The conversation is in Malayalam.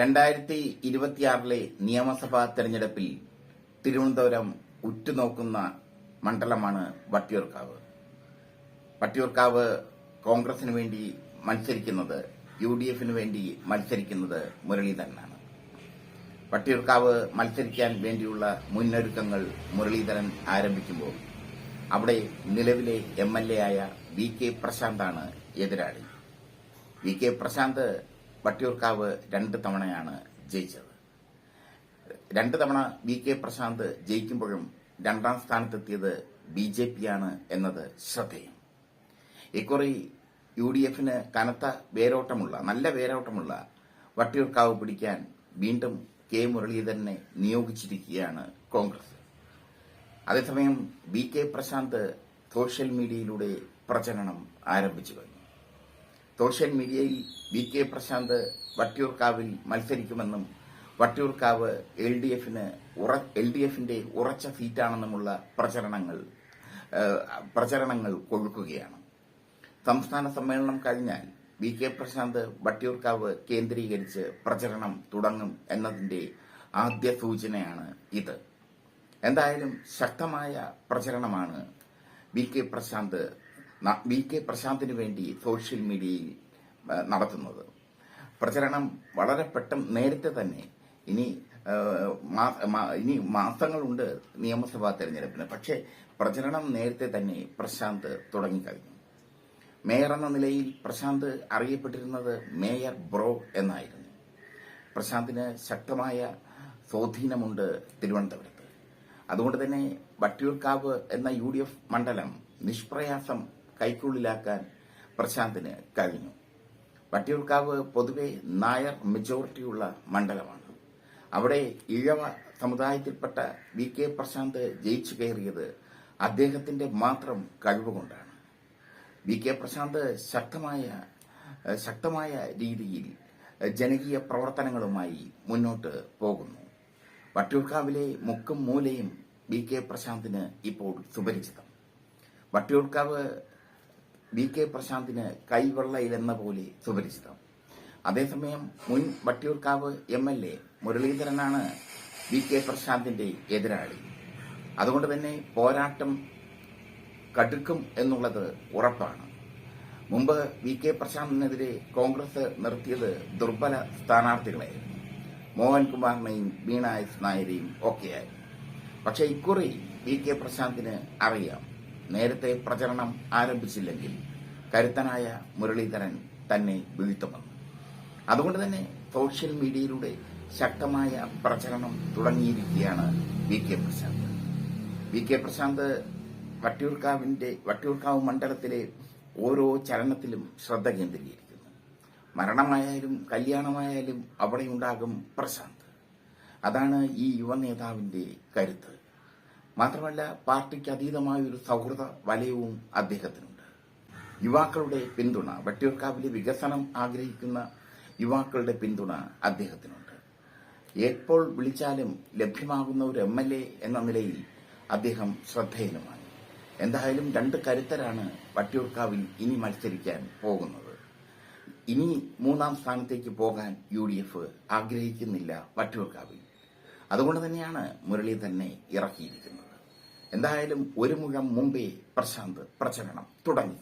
രണ്ടായിരത്തി ഇരുപത്തിയാറിലെ നിയമസഭാ തെരഞ്ഞെടുപ്പിൽ തിരുവനന്തപുരം ഉറ്റുനോക്കുന്ന മണ്ഡലമാണ് വട്ടിയൂർക്കാവ്. വട്ടിയൂർക്കാവ് കോൺഗ്രസിന് വേണ്ടി മത്സരിക്കുന്നത് യു ഡി എഫിന് വേണ്ടി മത്സരിക്കുന്നത് മുരളീധരനാണ്. വട്ടിയൂർക്കാവ് മത്സരിക്കാൻ വേണ്ടിയുള്ള മുന്നൊരുക്കങ്ങൾ മുരളീധരൻ ആരംഭിക്കുമ്പോൾ അവിടെ നിലവിലെ എം എൽ എ ആയ വി കെ പ്രശാന്താണ് എതിരാളി. വി കെ പ്രശാന്ത് വട്ടിയൂർക്കാവ് രണ്ട് തവണയാണ് ജയിച്ചത്. രണ്ട് തവണ വി കെ പ്രശാന്ത് ജയിക്കുമ്പോഴും രണ്ടാം സ്ഥാനത്തെത്തിയത് ബി ജെ പിയാണ് എന്നത് ശ്രദ്ധേയം. ഇക്കുറി യു ഡി എഫിന് കനത്ത വേരോട്ടമുള്ള നല്ല വേരോട്ടമുള്ള വട്ടിയൂർക്കാവ് പിടിക്കാൻ വീണ്ടും കെ മുരളീധരനെ നിയോഗിച്ചിരിക്കുകയാണ് കോൺഗ്രസ്. അതേസമയം ബി കെ പ്രശാന്ത് സോഷ്യൽ മീഡിയയിലൂടെ പ്രചരണം ആരംഭിച്ചു കഴിഞ്ഞു. സോഷ്യൽ മീഡിയയിൽ വി കെ പ്രശാന്ത് വട്ടിയൂർക്കാവിൽ മത്സരിക്കുമെന്നും വട്ടിയൂർക്കാവ് എൽ ഡി എഫിന് എൽ ഡി എഫിന്റെ ഉറച്ച സീറ്റാണെന്നുമുള്ള പ്രചരണങ്ങൾ പ്രചരണങ്ങൾ കൊഴുക്കുകയാണ്. സംസ്ഥാന സമ്മേളനം കഴിഞ്ഞാൽ വി കെ പ്രശാന്ത് വട്ടിയൂർക്കാവ് കേന്ദ്രീകരിച്ച് പ്രചരണം തുടങ്ങും എന്നതിന്റെ ആദ്യ സൂചനയാണ് ഇത്. എന്തായാലും ശക്തമായ പ്രചരണമാണ് V K Prashanth V K പ്രശാന്തിന് വേണ്ടി സോഷ്യൽ മീഡിയയിൽ നടത്തുന്നത്. പ്രചരണം വളരെ പെട്ടെന്ന് നേരത്തെ തന്നെ ഇനി ഇനി മാസങ്ങളുണ്ട് നിയമസഭാ തെരഞ്ഞെടുപ്പിന്. പക്ഷേ പ്രചരണം നേരത്തെ തന്നെ പ്രശാന്ത് തുടങ്ങിക്കഴിഞ്ഞു. മേയർ എന്ന നിലയിൽ പ്രശാന്ത് അറിയപ്പെട്ടിരുന്നത് മേയർ ബ്രോ എന്നായിരുന്നു. പ്രശാന്തിന് ശക്തമായ സ്വാധീനമുണ്ട് തിരുവനന്തപുരത്ത്. അതുകൊണ്ട് തന്നെ വട്ടിയൂർക്കാവ് എന്ന യു മണ്ഡലം നിഷ്പ്രയാസം കൈക്കുള്ളിലാക്കാൻ പ്രശാന്തിന് കഴിഞ്ഞു. വട്ടിയൂർക്കാവ് പൊതുവെ നായർ മെജോറിറ്റിയുള്ള മണ്ഡലമാണ്. അവിടെ ഇഴവ സമുദായത്തിൽപ്പെട്ട വി കെ പ്രശാന്ത് ജയിച്ചു കയറിയത് അദ്ദേഹത്തിന്റെ മാത്രം കഴിവുകൊണ്ടാണ്. വി കെ പ്രശാന്ത് ശക്തമായ ശക്തമായ രീതിയിൽ ജനകീയ പ്രവർത്തനങ്ങളുമായി മുന്നോട്ട് പോകുന്നു. വട്ടിയൂർക്കാവിലെ മുക്കും മൂലയും വി കെ പ്രശാന്തിന് ഇപ്പോൾ സുപരിചിതം. വട്ടിയൂർക്കാവ് വി കെ പ്രശാന്തിന് കൈവെള്ളയിലെന്ന പോലെ സുപരിചിതം. അതേസമയം മുൻ വട്ടിയൂർക്കാവ് എം എൽ എ മുരളീധരനാണ് വി കെ പ്രശാന്തിന്റെ എതിരാളി. അതുകൊണ്ട് തന്നെ പോരാട്ടം കടുക്കും എന്നുള്ളത് ഉറപ്പാണ്. മുമ്പ് വി കെ പ്രശാന്തിനെതിരെ കോൺഗ്രസ് നിർത്തിയത് ദുർബല സ്ഥാനാർത്ഥികളായിരുന്നു. മോഹൻകുമാറിനെയും വീണ എസ് നായരെയും ഒക്കെയായിരുന്നു. പക്ഷെ ഇക്കുറി വി കെ പ്രശാന്തിന് അറിയാം. നേരത്തെ പ്രചരണം ആരംഭിച്ചില്ലെങ്കിൽ കരുത്തനായ മുരളീധരൻ തന്നെ വീഴ്ത്തുമെന്ന് അതുകൊണ്ട് തന്നെ സോഷ്യൽ മീഡിയയിലൂടെ ശക്തമായ പ്രചരണം തുടങ്ങിയിരിക്കുകയാണ് V K Prashanth. V K Prashanth വട്ടിയൂർക്കാവിന്റെ Vattiyoorkavu മണ്ഡലത്തിലെ ഓരോ ചലനത്തിലും ശ്രദ്ധ കേന്ദ്രീകരിക്കുന്നു. മരണമായാലും കല്യാണമായാലും അവിടെ ഉണ്ടാകും പ്രശാന്ത്. അതാണ് ഈ യുവ നേതാവിന്റെ കരുത്ത്. മാത്രമല്ല പാർട്ടിക്ക് അതീതമായ ഒരു സൗഹൃദ വലയവും അദ്ദേഹത്തിനുണ്ട്. യുവാക്കളുടെ പിന്തുണ വട്ടിയൂർക്കാവിലെ വികസനം ആഗ്രഹിക്കുന്ന യുവാക്കളുടെ പിന്തുണ അദ്ദേഹത്തിനുണ്ട്. എപ്പോൾ വിളിച്ചാലും ലഭ്യമാകുന്ന ഒരു എം എൽ എ എന്ന നിലയിൽ അദ്ദേഹം ശ്രദ്ധേയനുമാണ്. എന്തായാലും രണ്ട് കരുത്തരാണ് വട്ടിയൂർക്കാവിൽ ഇനി മത്സരിക്കാൻ പോകുന്നത്. ഇനി മൂന്നാം സ്ഥാനത്തേക്ക് പോകാൻ യു ഡി എഫ് ആഗ്രഹിക്കുന്നില്ല വട്ടിയൂർക്കാവിൽ. അതുകൊണ്ട് തന്നെയാണ് മുരളി തന്നെ ഇറക്കിയിരിക്കുന്നത്. എന്തായാലും ഒരു മുഴം മുമ്പേ പ്രശാന്ത് പ്രചരണം തുടങ്ങി